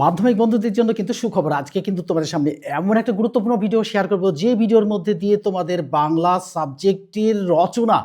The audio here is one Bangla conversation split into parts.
মাধ্যমিক বন্ধুদের জন্য কিন্তু সুখবর। আজকে কিন্তু তোমাদের সামনে এমন একটা গুরুত্বপূর্ণ ভিডিও শেয়ার করব, যে ভিডিওর মধ্যে দিয়ে তোমাদের বাংলা সাবজেক্টের রচনা,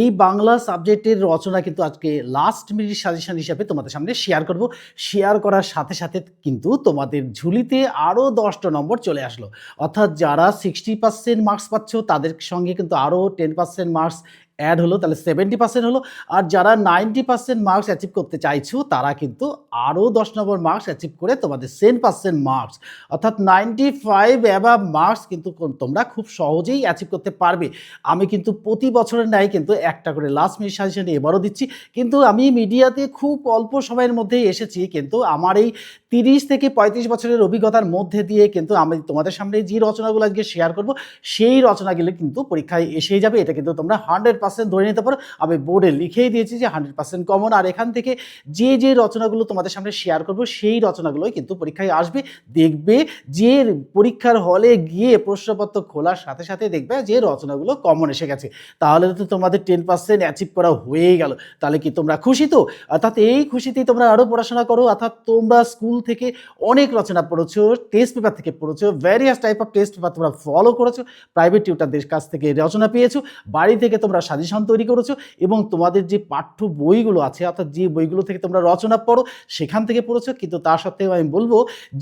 এই বাংলা সাবজেক্টের রচনা কিন্তু আজকে লাস্ট মিনিট সাজেশন হিসাবে তোমাদের সামনে শেয়ার করব। শেয়ার করার সাথে সাথে কিন্তু তোমাদের ঝুলিতে আরও দশটা নম্বর চলে আসলো। অর্থাৎ যারা সিক্সটি পার্সেন্ট মার্কস পাচ্ছ, তাদের সঙ্গে কিন্তু আরও টেন পার্সেন্ট মার্কস অ্যাড হলো, তাহলে সেভেন্টি পার্সেন্ট হলো। আর যারা নাইনটি পার্সেন্ট মার্কস অ্যাচিভ করতে চাইছো, তারা কিন্তু আরও দশ নম্বর মার্কস অ্যাচিভ করে তোমাদের সেন পার্সেন্ট মার্কস অর্থাৎ নাইনটি ফাইভ অ্যাভাব মার্কস কিন্তু তোমরা খুব সহজেই অ্যাচিভ করতে পারবে। আমি কিন্তু প্রতি বছরের ন্যায় কিন্তু একটা করে লাস্ট মিনিট সাজেশন এবারও দিচ্ছি। কিন্তু আমি মিডিয়াতে খুব অল্প সময়ের মধ্যেই এসেছি, কিন্তু আমার এই তিরিশ থেকে পঁয়ত্রিশ বছরের অভিজ্ঞতার মধ্যে দিয়ে কিন্তু আমি তোমাদের সামনে যে রচনাগুলো আজকে শেয়ার করব, সেই রচনাগুলো কিন্তু পরীক্ষায় এসেই যাবে। এটা কিন্তু তোমরা হান্ড্রেড পার্সেন্ট ধরে নিতে পারো। আমি বোর্ডে লিখেই দিয়েছি যে হান্ড্রেড পার্সেন্ট কমন আর এখান থেকে যে যে রচনাগুলো তোমাদের সামনে শেয়ার করব, সেই রচনাগুলোই কিন্তু পরীক্ষায় আসবে। দেখবে যে পরীক্ষার হলে গিয়ে প্রশ্নপত্র খোলার সাথে সাথে দেখবে যে রচনাগুলো কমন এসে গেছে। তাহলে তো তোমাদের টেন পার্সেন্ট অ্যাচিভ করা হয়েই গেল। তাহলে কি তোমরা খুশি তো? অর্থাৎ এই খুশিতেই তোমরা আরও পড়াশোনা করো। অর্থাৎ তোমরা স্কুল থেকে অনেক রচনা পড়েছো টেস্ট পেপার থেকে পড়েছো various type of test paper তোমরা ফলো করেছ প্রাইভেট টিউটারদের কাছ থেকে রচনা পেয়েছ। বাড়ি থেকে তোমরা সাজেশন তৈরি করেছ এবং তোমাদের যে পাঠ্য বইগুলো আছে, অর্থাৎ যে বইগুলো থেকে তোমরা রচনা পড়ো, সেখান থেকে পড়েছো। কিন্তু তা সত্ত্বেও আমি বলব,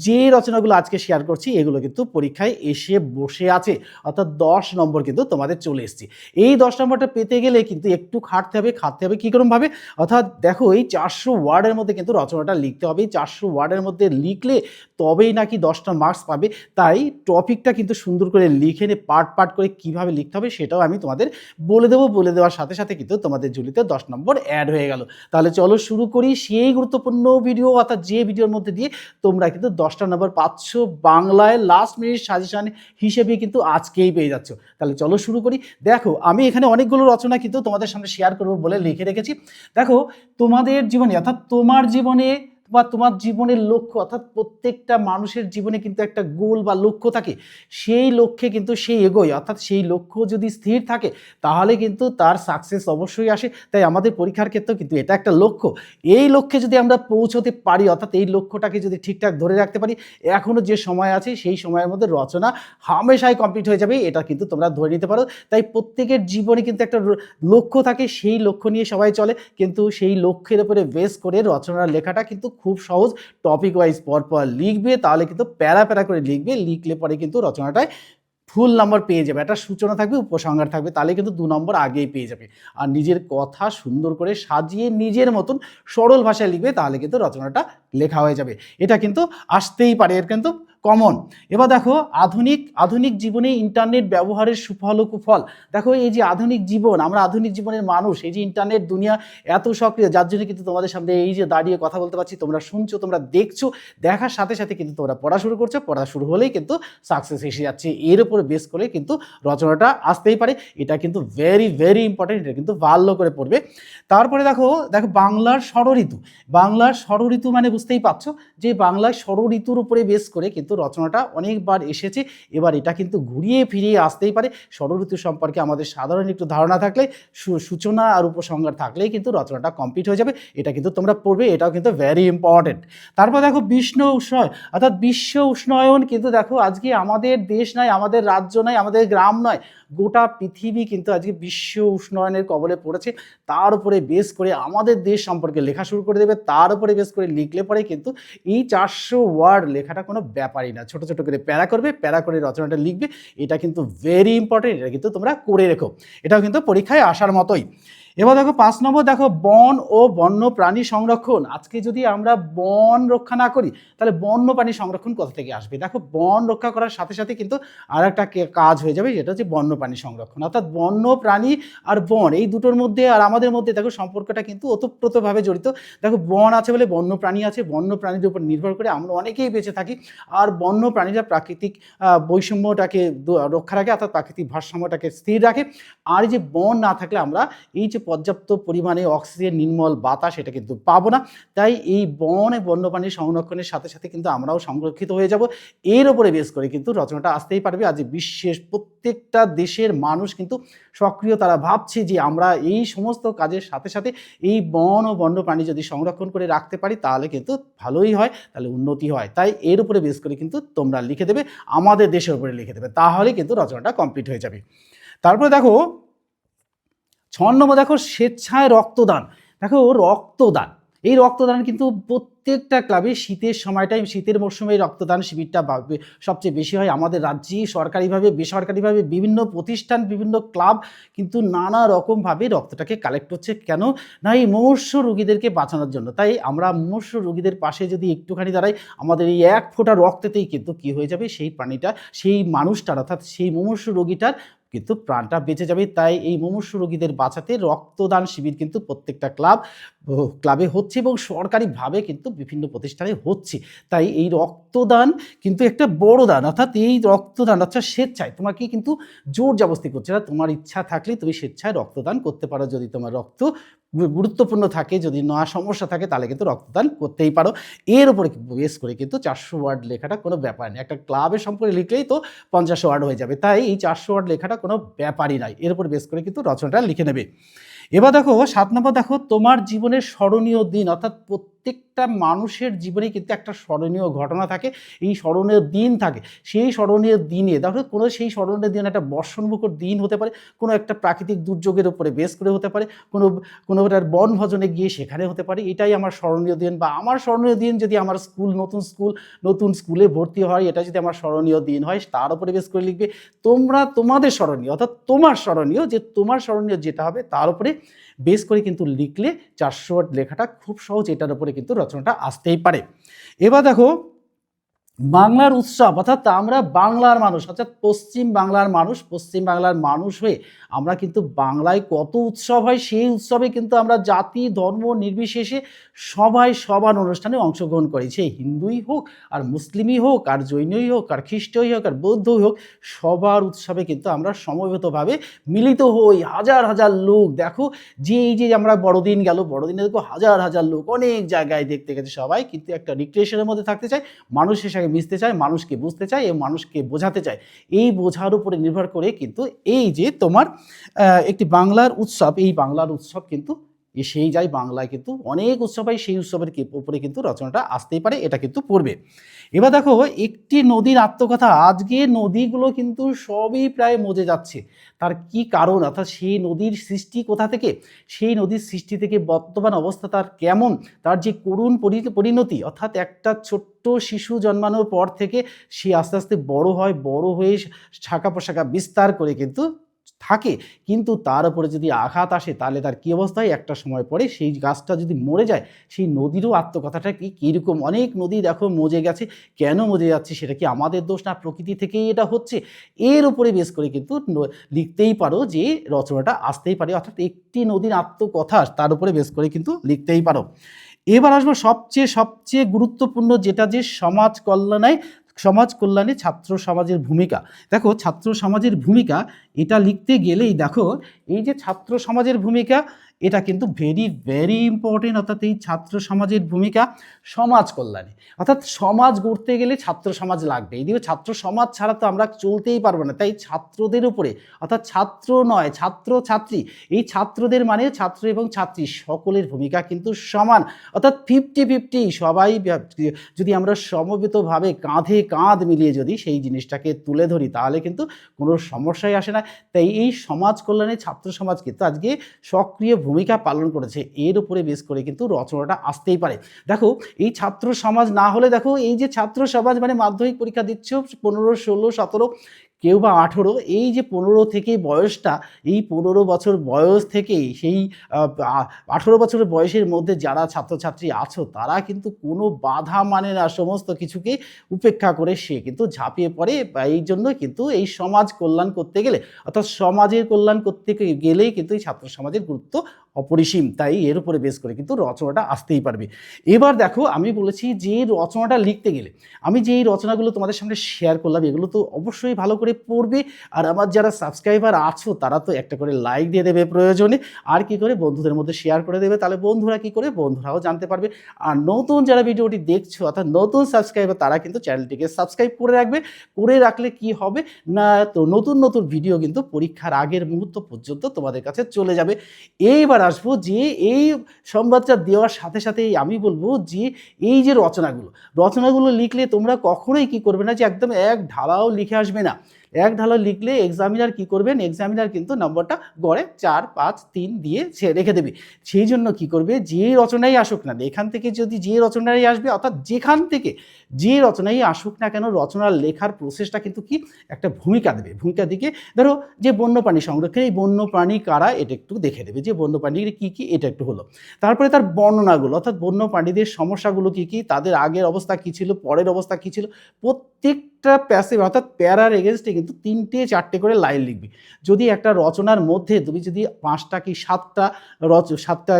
যে রচনাগুলো আজকে শেয়ার করছি, এগুলো কিন্তু পরীক্ষায় এসে বসে আছে। অর্থাৎ দশ নম্বর কিন্তু তোমাদের চলে এসেছে। এই দশ নম্বরটা পেতে গেলে কিন্তু একটু খাটতে হবে খাটতে হবে কীরকমভাবে অর্থাৎ দেখো, এই চারশো ওয়ার্ডের মধ্যে কিন্তু রচনাটা লিখতে হবে। চারশো ওয়ার্ডের মধ্যে লিখলে তবেই নাকি দশটা মার্কস পাবে। তাই টপিকটা কিন্তু সুন্দর করে লিখে নিয়ে পার্ট পার্ট করে কীভাবে লিখতে হবে সেটাও আমি তোমাদের বলে দেবো। বলে দেওয়ার সাথে সাথে কিন্তু তোমাদের ঝুলিতে দশ নম্বর অ্যাড হয়ে গেল। তাহলে চলো শুরু করি সেই গুরুত্বপূর্ণ ভিডিও অর্থাৎ যে ভিডিওর মধ্যে দিয়ে তোমরা কিন্তু দশটা নম্বর পাচ্ছ বাংলায় লাস্ট মিনিট সাজেশন হিসেবে কিন্তু আজকেই পেয়ে যাচ্ছ। তাহলে চলো শুরু করি। দেখো, আমি এখানে অনেকগুলো রচনা কিন্তু তোমাদের সামনে শেয়ার করব বলে লিখে রেখেছি। দেখো, তোমাদের জীবনে, অর্থাৎ তোমার জীবনে বা তোমার জীবনের লক্ষ্য, অর্থাৎ প্রত্যেকটা মানুষের জীবনে কিন্তু একটা গোল বা লক্ষ্য থাকে, সেই লক্ষ্যে কিন্তু সেই এগোয়। অর্থাৎ সেই লক্ষ্য যদি স্থির থাকে, তাহলে কিন্তু তার সাকসেস অবশ্যই আসে। তাই আমাদের পরীক্ষার ক্ষেত্রেও কিন্তু এটা একটা লক্ষ্য। এই লক্ষ্যে যদি আমরা পৌঁছতে পারি, অর্থাৎ এই লক্ষ্যটাকে যদি ঠিকঠাক ধরে রাখতে পারি এখনও যে সময় আছে, সেই সময়ের মধ্যে রচনা হামেশাই কমপ্লিট হয়ে যাবে, এটা কিন্তু তোমরা ধরে নিতে পারো। তাই প্রত্যেকের জীবনে কিন্তু একটা লক্ষ্য থাকে, সেই লক্ষ্য নিয়ে সবাই চলে, কিন্তু সেই লক্ষ্যের উপরে বেস করে রচনার লেখাটা কিন্তু খুব সহজ। টপিক ওয়াইজ পরপর পর লিখবে, তাহলে কিন্তু প্যারা প্যারা করে লিখবে, লিখলে পরে কিন্তু রচনাটায় ফুল নম্বর পেয়ে যাবে। একটা সূচনা থাকবে, উপসংহার থাকবে, তাহলে কিন্তু দু নম্বর আগেই পেয়ে যাবে। আর নিজের কথা সুন্দর করে সাজিয়ে নিজের মতন সরল ভাষায় লিখবে, তাহলে কিন্তু রচনাটা লেখা হয়ে যাবে। এটা কিন্তু আসতেই পারে, এর কিন্তু কমন এবার দেখো, আধুনিক আধুনিক জীবনে ইন্টারনেট ব্যবহারের সুফল ও কুফল। দেখো, এই যে আধুনিক জীবন, আমরা আধুনিক জীবনের মানুষ, এই যে ইন্টারনেট দুনিয়া এত সক্রিয়, যার জন্য কিন্তু তোমাদের সামনে এই যে দাঁড়িয়ে কথা বলতে পারছি, তোমরা শুনছো, তোমরা দেখছ, দেখার সাথে সাথে কিন্তু তোমরা পড়া শুরু করছ, পড়া শুরু হলেই কিন্তু সাকসেস এসে যাচ্ছে। এর উপরে বেস করে কিন্তু রচনাটা আসতেই পারে। এটা কিন্তু ভেরি ভেরি ইম্পর্টেন্ট এটা কিন্তু ভালো করে পড়বে। তারপরে দেখো দেখো বাংলার ষড়ঋতু বাংলার ষড়ঋতু মানে বুঝতেই পারছ যে বাংলার ষড়ঋতুর উপরে বেস করে কিন্তু রচনাটা অনেকবার এসেছে। এবার এটা কিন্তু ঘুরিয়ে ফিরিয়ে আসতেই পারে। ষড়ঋতু সম্পর্কে আমাদের সাধারণ একটু ধারণা থাকলে সূচনা আর উপসংহার থাকলেই কিন্তু রচনাটা কমপ্লিট হয়ে যাবে। এটা কিন্তু তোমরা পড়বে, এটাও কিন্তু ভ্যারি ইম্পর্টেন্ট তারপর দেখো বিশ্ব উষ্ণয়, অর্থাৎ বিশ্ব উষ্ণায়ন কিন্তু দেখো আজকে আমাদের দেশ নয় আমাদের রাজ্য নয় আমাদের গ্রাম নয়। গোটা পৃথিবী কিন্তু আজকে বিশ্ব উষ্ণায়নের কবলে পড়েছে। তার উপরে বেস করে আমাদের দেশ সম্পর্কে লেখা শুরু করে দেবে। তার উপরে বেস করে লিখলে পরে কিন্তু এই চারশো ওয়ার্ড লেখাটা কোনো ব্যাপারই না। ছোট ছোট করে প্যারা করবে, প্যারা করে রচনাটা লিখবে। এটা কিন্তু ভেরি ইম্পর্টেন্ট এটা কিন্তু তোমরা করে রেখো। এটাও কিন্তু পরীক্ষায় আসার মতোই। এবার দেখো পাঁচ নম্বর, দেখো বন ও বন্য প্রাণী সংরক্ষণ। আজকে যদি আমরা বন রক্ষা না করি, তাহলে বন্য প্রাণী সংরক্ষণ কোথা থেকে আসবে? দেখো বন রক্ষা করার সাথে সাথে কিন্তু আর একটা কাজ হয়ে যাবে যেটা হচ্ছে বন্য প্রাণী সংরক্ষণ। অর্থাৎ বন্য প্রাণী আর বন, এই দুটোর মধ্যে আর আমাদের মধ্যে দেখো সম্পর্কটা কিন্তু ওতপ্রোতভাবে জড়িত। দেখো বন আছে বলে বন্য প্রাণী আছে, বন্য প্রাণীর উপর নির্ভর করে আমরা অনেকেই বেঁচে থাকি। আর বন্য প্রাণীরা প্রাকৃতিক বৈষম্যটাকে রক্ষা রাখে, অর্থাৎ প্রাকৃতিক ভারসাম্যটাকে স্থির রাখে। আর যে বন না থাকলে আমরা এই যে পর্যাপ্ত পরিমাণে অক্সিজেন, নির্মল বাতাস এটা কিন্তু পাবো না। তাই এই বন বন্যপ্রাণী সংরক্ষণের সাথে সাথে কিন্তু আমরাও সংরক্ষিত হয়ে যাব। এর ওপরে বেস করে কিন্তু রচনাটা আসতেই পারবে। আজ বিশ্বের প্রত্যেকটা দেশের মানুষ কিন্তু সক্রিয়। তারা ভাবছে যে আমরা এই সমস্ত কাজের সাথে সাথে এই বন ও বন্যপ্রাণী যদি সংরক্ষণ করে রাখতে পারি, তাহলে কিন্তু ভালোই হয়, তাহলে উন্নতি হয়। তাই এর উপরে বেস করে কিন্তু তোমরা লিখে দেবে, আমাদের দেশের উপরে লিখে দেবে। তাহলে কিন্তু রচনাটা কমপ্লিট হয়ে যাবে। তারপরে দেখো ছ নম্বর দেখো স্বেচ্ছায় রক্তদান। দেখো রক্তদান। এই রক্তদান কিন্তু প্রত্যেকটা ক্লাবে শীতের সময়টাই, শীতের মরশুমে রক্তদান শিবিরটা সবচেয়ে বেশি হয়। আমাদের রাজ্যে সরকারিভাবে, বেসরকারিভাবে বিভিন্ন প্রতিষ্ঠান, বিভিন্ন ক্লাব কিন্তু নানা রকমভাবে রক্তটাকে কালেক্ট করছে কেন? না, এই মুমূর্ষ রোগীদেরকে বাঁচানোর জন্য। তাই আমরা মুমূর্ষ রোগীদের পাশে যদি একটুখানি দাঁড়াই, আমাদের এই এক ফোঁটা রক্তেতেই কিন্তু কি হয়ে যাবে? সেই প্রাণীটা, সেই মানুষটার, অর্থাৎ সেই মুমূর্ষ রোগীটার কিন্তু প্রাণটা বেঁচে যাবে তাই এই মুমূর্ষু রোগীদের বাঁচাতে রক্তদান শিবির কিন্তু প্রত্যেকটা ক্লাব ক্লাবে হচ্ছে এবং সরকারিভাবে কিন্তু বিভিন্ন প্রতিষ্ঠানে হচ্ছে। তাই এই রক্তদান কিন্তু একটা বড় দান, অর্থাৎ এই রক্তদান, অর্থাৎ স্বেচ্ছায়। তোমাকে কিন্তু জোর জবস্তি করছে না। তোমার ইচ্ছা থাকলে তুমি স্বেচ্ছায় রক্তদান করতে পারো। যদি তোমার রক্ত গুরুত্বপূর্ণ থাকে, যদি না সমস্যা থাকে, তাহলে কিন্তু রক্তদান করতেই পারো। এর উপরে বেস করে কিন্তু চারশো ওয়ার্ড লেখাটা কোনো ব্যাপার নেই। একটা ক্লাবের সম্পর্কে লিখলেই তো পঞ্চাশ ওয়ার্ড হয়ে যাবে। তাই এই চারশো ওয়ার্ড লেখাটা কোনো ব্যাপারই নাই। এর উপর বেস করে কিন্তু রচনাটা লিখে নেবে। এবার দেখো সাত নম্বর দেখো তোমার জীবনের স্মরণীয় দিন অর্থাৎ প্রত্যেকটা মানুষের জীবনে কিন্তু একটা স্মরণীয় ঘটনা থাকে, এই স্মরণীয় দিন থাকে। সেই স্মরণীয় দিনে দেখো কোনো সেই স্মরণীয় দিন একটা বর্ষণমুখর দিন হতে পারে, কোনো একটা প্রাকৃতিক দুর্যোগের উপরে বেস করে হতে পারে, কোনো কোনো একটা বনভোজনে গিয়ে সেখানে হতে পারে, এটাই আমার স্মরণীয় দিন। বা আমার স্মরণীয় দিন যদি আমার স্কুল, নতুন স্কুল, নতুন স্কুলে ভর্তি হয়, এটা যদি আমার স্মরণীয় দিন হয়, তার উপরে বেস করে লিখবে, তোমরা তোমাদের স্মরণীয়, অর্থাৎ তোমার স্মরণীয়, যে তোমার স্মরণীয় যেটা হবে, তার উপরে বেস করে কিন্তু লিখলে, চারশো লেখাটা খুব সহজ, এটার উপরে কিন্তু রচনাটা আসতেই পারে। এবার দেখো বাংলার উৎসব, অর্থাৎ আমরা বাংলার মানুষ, অর্থাৎ পশ্চিম বাংলার মানুষ, পশ্চিম বাংলার মানুষ হয়ে আমরা কিন্তু বাংলায় কত উৎসব হয়, সেই উৎসবে কিন্তু আমরা জাতি, ধর্ম, নির্বিশেষে সবাই, সবার অনুষ্ঠানে অংশগ্রহণ করি। সে হিন্দুই হোক, আর মুসলিমই হোক, আর জৈনই হোক, আর খ্রিস্টই হোক, আর বৌদ্ধই হোক, সবার উৎসবে কিন্তু আমরা সমবেতভাবে মিলিত হই। হাজার হাজার লোক, দেখো, যে এই যে আমরা বড়দিন গেল, বড়দিনে দেখো হাজার হাজার লোক, অনেক জায়গায় দেখতে গেছে সবাই, কিন্তু একটা রিক্রিয়েশনের মধ্যে থাকতে চায় মানুষের সঙ্গে মিশতে চায়, মানুষকে বুঝতে চায় এবং মানুষকে বোঝাতে চায়। এই বোঝার উপরে নির্ভর করে কিন্তু এই যে তোমার একটি বাংলার উৎসব, এই বাংলার উৎসব কিন্তু সেই যায়। বাংলায় কিন্তু অনেক উৎসব হয়, সেই উৎসবের উপরে কিন্তু রচনাটা আসতেই পারে, এটা কিন্তু পড়বে। এবার দেখো, একটি নদীর আত্মকথা। আজকে নদীগুলো কিন্তু সবই প্রায় মজে যাচ্ছে। তার কি কারণ? অর্থাৎ সেই নদীর সৃষ্টি কোথা থেকে? সেই নদীর সৃষ্টি থেকে বর্তমান অবস্থা তার কেমন? তার যে করুণ পরিণতি, অর্থাৎ একটা ছোট্ট শিশু জন্মানোর পর থেকে সে আস্তে আস্তে বড় হয়, বড় হয়ে শাখা পোশাখা বিস্তার করে কিন্তু থাকে, কিন্তু তার উপরে যদি আঘাত আসে, তাহলে তার কী অবস্থা হয় একটা সময় পরে সেই গাছটা যদি মরে যায়, সেই নদীরও আত্মকথাটা কি কীরকম? অনেক নদী দেখো মজে গেছে। কেন মজে যাচ্ছে সেটা কি আমাদের দোষ না? প্রকৃতি থেকেই এটা হচ্ছে। এর উপরে বেশ করে কিন্তু লিখতেই পারো যে রচনাটা আসতেই পারে, অর্থাৎ একটি নদীর আত্মকথা তার উপরে বেশ করে কিন্তু লিখতেই পারো। এবার আসব সবচেয়ে সবচেয়ে গুরুত্বপূর্ণ যেটা যে সমাজ কল্যাণে সমাজ কল্যাণে ছাত্র সমাজের ভূমিকা। দেখো, ছাত্র সমাজের ভূমিকা এটা লিখতে গেলেই দেখো, এই যে ছাত্র সমাজের ভূমিকা এটা কিন্তু ভেরি ভেরি ইম্পর্টেন্ট অর্থাৎ এই ছাত্র সমাজের ভূমিকা সমাজ কল্যাণে। অর্থাৎ সমাজ গড়তে গেলে ছাত্র সমাজ লাগবে। এইদিকে ছাত্র সমাজ ছাড়া তো আমরা চলতেই পারব না। তাই ছাত্রদের উপরে, অর্থাৎ ছাত্র নয়, ছাত্র, ছাত্রী, এই ছাত্রদের মানে ছাত্র এবং ছাত্রী সকলের ভূমিকা কিন্তু সমান। অর্থাৎ ফিফটি ফিফটি সবাই যদি আমরা সমবেতভাবে কাঁধে কাঁধ মিলিয়ে যদি সেই জিনিসটাকে তুলে ধরি, তাহলে কিন্তু কোনো সমস্যাই আসে না। তাই এই সমাজ কল্যাণে ছাত্র সমাজ কিন্তু আজকে সক্রিয় ভূমিকা পালন করেছে, এর উপরে বেশ করে কিন্তু রচনাটা আসতেই পারে। দেখো, এই ছাত্র সমাজ না হলে দেখো, এই যে ছাত্র সমাজ মানে মাধ্যমিক পরীক্ষা দিচ্ছ, পনেরো, ষোলো, সতেরো কেউ বা আঠেরো, এই যে পনেরো থেকে বয়সটা, এই পনেরো বছর বয়স থেকেই সেই আঠেরো বছরের বয়সের মধ্যে যারা ছাত্রছাত্রী আছো, তারা কিন্তু কোনো বাধা মানে না, সমস্ত কিছুকে উপেক্ষা করে সে কিন্তু ঝাঁপিয়ে পড়ে। এই জন্য কিন্তু এই সমাজ কল্যাণ করতে গেলে, অর্থাৎ সমাজের কল্যাণ করতে গেলেই কিন্তু এই ছাত্র সমাজের গুরুত্ব অপরিসীম, তাই এর উপরে বেস করে কিন্তু রচনাটা আসতেই পারবে। এবার দেখো, আমি বলেছি যে রচনাটা লিখতে গেলে, আমি যে এই রচনাগুলো তোমাদের সামনে শেয়ার করলাম, এগুলো তো অবশ্যই ভালো করে পড়বে, আর আমার যারা সাবস্ক্রাইবার আছো, তারা তো একটা করে লাইক দিয়ে দেবে প্রয়োজনে, আর কি করে বন্ধুদের মধ্যে শেয়ার করে দেবে, তাহলে বন্ধুরা কি করে? বন্ধুরাও জানতে পারবে। আর নতুন যারা ভিডিওটি দেখছ, অর্থাৎ নতুন সাবস্ক্রাইবার তারা কিন্তু চ্যানেলটিকে সাবস্ক্রাইব করে রাখবে, করে রাখলে কি হবে? না, তো নতুন নতুন ভিডিও কিন্তু পরীক্ষার আগের মুহূর্ত পর্যন্ত তোমাদের কাছে চলে যাবে। এইবার আসব যে এই সংবাদটা দেওয়ার সাথে সাথে আমি বলব যে এই যে রচনাগুলো রচনাগুলো লিখলে তোমরা কখনোই কি করবে না যে একদম এক ঢালাও লিখে আসবে না। এক ঢালা লিখলে এক্সামিনার কি করবেন? এক্সামিনার কিন্তু নম্বরটা গড়ে চার, পাঁচ, তিন দিয়ে সে রেখে দেবে। সেই জন্য কি করবে? যে রচনাই আসুক না এখান থেকে যদি যে রচনাই আসবে, অর্থাৎ যেখান থেকে যে রচনাই আসুক না কেন রচনা লেখার প্রসেসটা কিন্তু কি? একটা ভূমিকা দেবে। ভূমিকা দিকে ধরো যে বন্যপ্রাণী সংরক্ষণ এই বন্যপ্রাণী কারা, এটা একটু দেখে দেবে যে বন্যপ্রাণীর কী কী, এটা একটু হলো। তারপরে তার বর্ণনাগুলো, অর্থাৎ বন্যপ্রাণীদের সমস্যাগুলো কী কী? তাদের আগের অবস্থা কী ছিল? পরের অবস্থা কী ছিল? প্রত্যেকটা প্যাসিভ অর্থাৎ প্যারার এগেনস্টে কিন্তু তিনটে, চারটে করে লাইন লিখবি। যদি একটা রচনার মধ্যে তুমি যদি পাঁচটা কি সাতটা রচ, সাতটা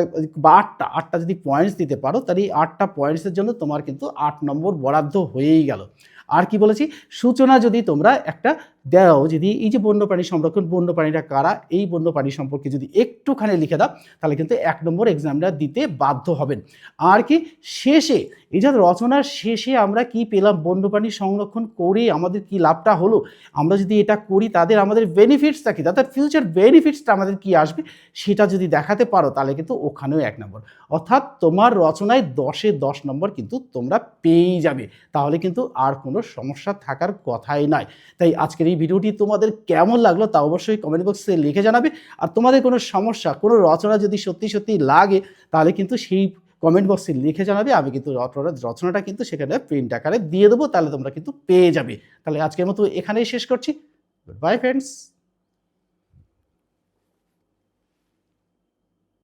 বা আটটা আটটা যদি পয়েন্টস দিতে পারো, তাহলে এই আটটা পয়েন্টসের জন্য তোমার কিন্তু আট নম্বর বরাদ্দ হয়েই গেল। আর কি বলেছি? সূচনা যদি তোমরা একটা দাও যদি এই যে বন্যপ্রাণী সংরক্ষণ, বন্য বন্যপ্রাণীরা কারা? এই বন্যপ্রাণী সম্পর্কে যদি একটুখানি লিখে দাও, তাহলে কিন্তু এক নম্বর এক্সামটা দিতে বাধ্য হবেন। আর কি, শেষে, এই যে রচনার শেষে আমরা কি পেলাম? বন্যপ্রাণী সংরক্ষণ করে আমাদের কি লাভটা হলো? আমরা যদি এটা করি, তাদের আমাদের বেনিফিটসটা কি? তাদের ফিউচার বেনিফিটসটা আমাদের কি আসবে? সেটা যদি দেখাতে পারো, তাহলে কিন্তু ওখানেও এক নম্বর। অর্থাৎ তোমার রচনায় দশে দশ নম্বর কিন্তু তোমরা পেয়েই যাবে। তাহলে কিন্তু আর কোনো সমস্যা থাকার কথাই নয়। তাই আজকের এই ভিডিওটি তোমাদের কেমন লাগল তা অবশ্যই কমেন্ট বক্সে লিখে জানাবে। আর তোমাদের কোনো সমস্যা, কোনো রচনা যদি সত্যি সত্যি লাগে, তাহলে কিন্তু সেই কমেন্ট বক্সে লিখে জানাবে। আমি কিন্তু রচনা রচনাটা কিন্তু সেখানে প্রিন্ট আকারে দিয়ে দেবো, তাহলে তোমরা কিন্তু পেয়ে যাবে। তাহলে আজকের মতো এখানেই শেষ করছি। By friends